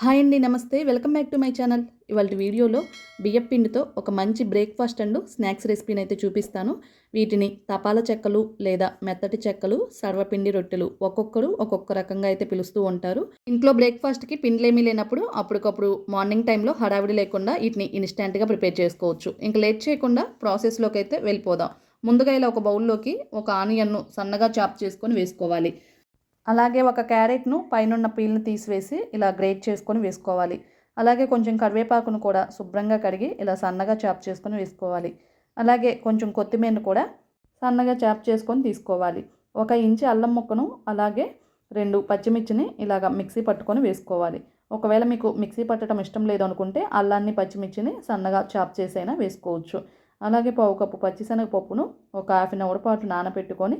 Hi అండి నమస్తే. Welcome back to my channel. ఇవాళ వీడియోలో బియ్యం పిండితో ఒక మంచి బ్రేక్ఫాస్ట్ అండ్ స్నాక్స్ రెసిపీని అయితే చూపిస్తాను. వీటిని తపాల చెక్కలు లేదా మెత్తటి చెక్కలు సర్వపిండి రొట్టెలు ఒక్కొక్కరు ఒక్కొక్క రకంగా అయితే పిలుస్తూ ఉంటారు. ఇంట్లో బ్రేక్ఫాస్ట్కి పిండిలేమీ లేనప్పుడు అప్పటికప్పుడు మార్నింగ్ టైంలో హడావిడి లేకుండా వీటిని ఇన్స్టెంట్గా ప్రిపేర్ చేసుకోవచ్చు. ఇంకా లేట్ చేయకుండా ప్రాసెస్లోకి అయితే వెళ్ళిపోదాం. ముందుగా ఇలా ఒక బౌల్లోకి ఒక ఆనియన్ను సన్నగా చాప్ చేసుకొని వేసుకోవాలి. అలాగే ఒక క్యారెట్ను పైనున్న పీల్ని తీసివేసి ఇలా గ్రేట్ చేసుకొని వేసుకోవాలి. అలాగే కొంచెం కరివేపాకును కూడా శుభ్రంగా కడిగి ఇలా సన్నగా చాప్ చేసుకొని వేసుకోవాలి. అలాగే కొంచెం కొత్తిమీరను కూడా సన్నగా చాప్ చేసుకొని తీసుకోవాలి. ఒక ఇంచి అల్లం ముక్కను అలాగే రెండు పచ్చిమిర్చిని ఇలాగ మిక్సీ పట్టుకొని వేసుకోవాలి. ఒకవేళ మీకు మిక్సీ పట్టడం ఇష్టం లేదు అనుకుంటే అల్లాన్ని పచ్చిమిర్చిని సన్నగా చాప్ చేసైనా వేసుకోవచ్చు. అలాగే పావు కప్పు పచ్చిశనగపప్పును ఒక హాఫ్ అన్ అవర్ పాటు నానబెట్టుకొని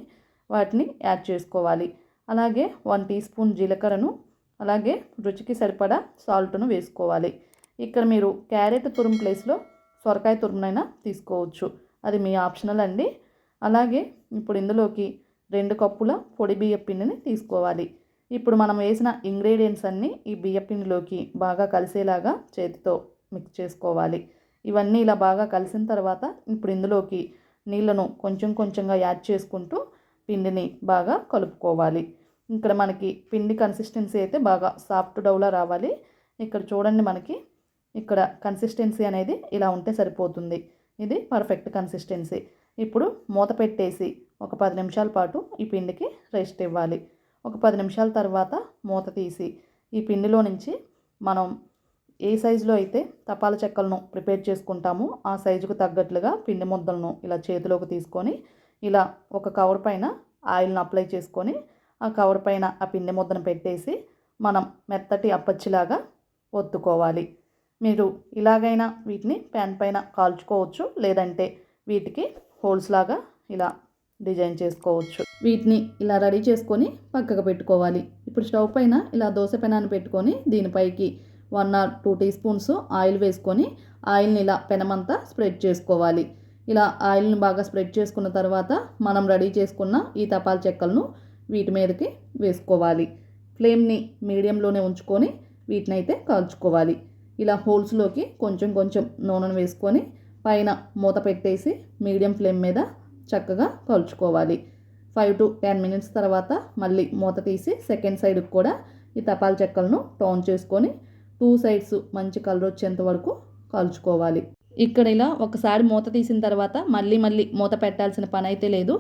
వాటిని యాడ్ చేసుకోవాలి. అలాగే వన్ టీ స్పూన్ జీలకర్రను అలాగే రుచికి సరిపడా సాల్ట్ను వేసుకోవాలి. ఇక్కడ మీరు క్యారెట్ తురుము ప్లేస్లో సొరకాయ తురుమునైనా తీసుకోవచ్చు. అది మీ ఆప్షనల్ అండి. అలాగే ఇప్పుడు ఇందులోకి రెండు కప్పుల పొడి బియ్య పిండిని తీసుకోవాలి. ఇప్పుడు మనం వేసిన ఇంగ్రీడియంట్స్ అన్నీ ఈ బియ్య పిండిలోకి బాగా కలిసేలాగా చేతితో మిక్స్ చేసుకోవాలి. ఇవన్నీ ఇలా బాగా కలిసిన తర్వాత ఇప్పుడు ఇందులోకి నీళ్ళను కొంచెం కొంచెంగా యాడ్ చేసుకుంటూ పిండిని బాగా కలుపుకోవాలి. ఇక్కడ మనకి పిండి కన్సిస్టెన్సీ అయితే బాగా సాఫ్ట్ డౌలా రావాలి. ఇక్కడ చూడండి మనకి ఇక్కడ కన్సిస్టెన్సీ అనేది ఇలా ఉంటే సరిపోతుంది. ఇది పర్ఫెక్ట్ కన్సిస్టెన్సీ ఇప్పుడు మూత పెట్టేసి ఒక పది నిమిషాల పాటు ఈ పిండికి రెస్ట్ ఇవ్వాలి. ఒక పది నిమిషాల తర్వాత మూత తీసి ఈ పిండిలో నుంచి మనం ఏ సైజులో అయితే తపాల చెక్కలను ప్రిపేర్ చేసుకుంటామో ఆ సైజుకు తగ్గట్లుగా పిండి ముద్దలను ఇలా చేతిలోకి తీసుకొని ఇలా ఒక కవర్ పైన ఆయిల్ను అప్లై చేసుకొని ఆ కవర్ పైన ఆ పిండి ముద్దను పెట్టేసి మనం మెత్తటి అప్పచ్చిలాగా ఒత్తుకోవాలి. మీరు ఇలాగైనా వీటిని ప్యాన్ పైన కాల్చుకోవచ్చు లేదంటే వీటికి హోల్స్ లాగా ఇలా డిజైన్ చేసుకోవచ్చు. వీటిని ఇలా రెడీ చేసుకొని పక్కకు పెట్టుకోవాలి. ఇప్పుడు స్టవ్ పైన ఇలా దోశ పెనాన్ని పెట్టుకొని దీనిపైకి one or two teaspoons oil వేసుకొని ఆయిల్ని ఇలా పెనమంతా స్ప్రెడ్ చేసుకోవాలి. ఇలా ఆయిల్ని బాగా స్ప్రెడ్ చేసుకున్న తర్వాత మనం రెడీ చేసుకున్న ఈ తపాల చెక్కలను వీటి మీదకి వేసుకోవాలి. ఫ్లేమ్ని మీడియంలోనే ఉంచుకొని వీటిని అయితే కాల్చుకోవాలి. ఇలా హోల్స్లోకి కొంచెం కొంచెం నూనెను వేసుకొని పైన మూత పెట్టేసి మీడియం ఫ్లేమ్ మీద చక్కగా కాల్చుకోవాలి. ఫైవ్ టు టెన్ మినిట్స్ తర్వాత మళ్ళీ మూత తీసి సెకండ్ సైడ్కి కూడా ఈ తపాల చెక్కలను టౌన్ చేసుకొని టూ సైడ్స్ మంచి కలర్ వచ్చేంత వరకు కాల్చుకోవాలి. ఇక్కడ ఇలా ఒకసారి మూత తీసిన తర్వాత మళ్ళీ మళ్ళీ మూత పెట్టాల్సిన పని అయితే లేదు.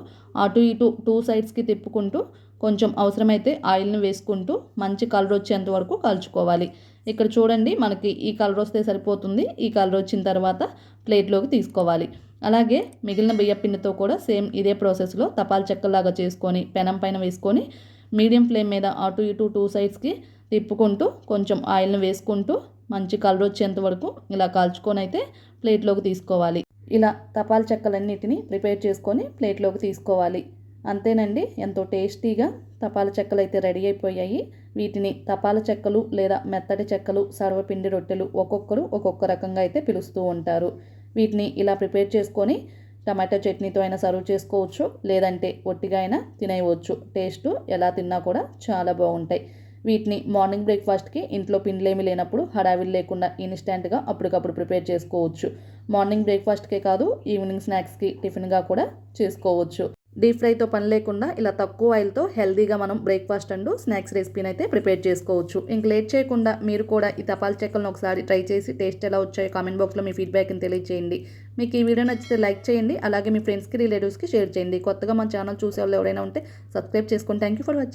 అటు ఇటు టూ సైడ్స్కి తిప్పుకుంటూ కొంచెం అవసరమైతే ఆయిల్ని వేసుకుంటూ మంచి కలర్ వచ్చేంత వరకు కాల్చుకోవాలి. ఇక్కడ చూడండి మనకి ఈ కలర్ వస్తే సరిపోతుంది. ఈ కలర్ వచ్చిన తర్వాత ప్లేట్లోకి తీసుకోవాలి. అలాగే మిగిలిన బియ్య పిండితో కూడా సేమ్ ఇదే ప్రాసెస్లో తపాల చెక్కలాగా చేసుకొని పెనం పైన వేసుకొని మీడియం ఫ్లేమ్ మీద అటు ఇటు టూ సైడ్స్కి తిప్పుకుంటూ కొంచెం ఆయిల్ని వేసుకుంటూ మంచి కలర్ వచ్చేంత వరకు ఇలా కాల్చుకొని అయితే ప్లేట్లోకి తీసుకోవాలి. ఇలా తపాల చెక్కలన్నిటిని ప్రిపేర్ చేసుకొని ప్లేట్లోకి తీసుకోవాలి. అంతేనండి ఎంతో టేస్టీగా తపాల చెక్కలు అయితే రెడీ అయిపోయాయి. వీటిని తపాల చెక్కలు లేదా మెత్తటి చెక్కలు సర్వపిండి రొట్టెలు ఒక్కొక్కరు ఒక్కొక్క రకంగా అయితే పిలుస్తూ ఉంటారు. వీటిని ఇలా ప్రిపేర్ చేసుకొని టమాటో చట్నీతో అయినా సర్వ్ చేసుకోవచ్చు. లేదంటే ఒట్టిగా అయినా తినేయవచ్చు. టేస్ట్ ఎలా తిన్నా కూడా చాలా బాగుంటాయి. వీటిని మార్నింగ్ బ్రేక్ఫాస్ట్కి ఇంట్లో పిండ్లేమి లేనప్పుడు హడావిడి లేకుండా ఇన్స్టెంట్గా అప్పటికప్పుడు ప్రిపేర్ చేసుకోవచ్చు. మార్నింగ్ బ్రేక్ఫాస్ట్కే కాదు ఈవినింగ్ స్నాక్స్కి టిఫిన్గా కూడా చేసుకోవచ్చు. డీప్ ఫ్రైతో పని లేకుండా ఇలా తక్కువ ఆయిల్తో హెల్దీగా మనం బ్రేక్ఫాస్ట్ అండ్ స్నాక్స్ రెసిపీని అయితే ప్రిపేర్ చేసుకోవచ్చు. ఇంక లేట్ చేయకుండా మీరు కూడా ఈ తపాల్ చెక్కలను ఒకసారి ట్రై చేసి టేస్ట్ ఎలా వచ్చాయో కామెంట్ బాక్స్లో మీ ఫీడ్బ్యాక్ని తెలియజేయండి మీకు ఈ వీడియో నచ్చితే లైక్ చేయండి అలాగే మీ ఫ్రెండ్స్కి రిలేటివ్స్కి షేర్ చేయండి. కొత్తగా మా ఛానల్ చూసే వాళ్ళు ఎవరైనా ఉంటే సబ్స్క్రైబ్ చేసుకోండి థ్యాంక్ యూ ఫర్ వాచింగ్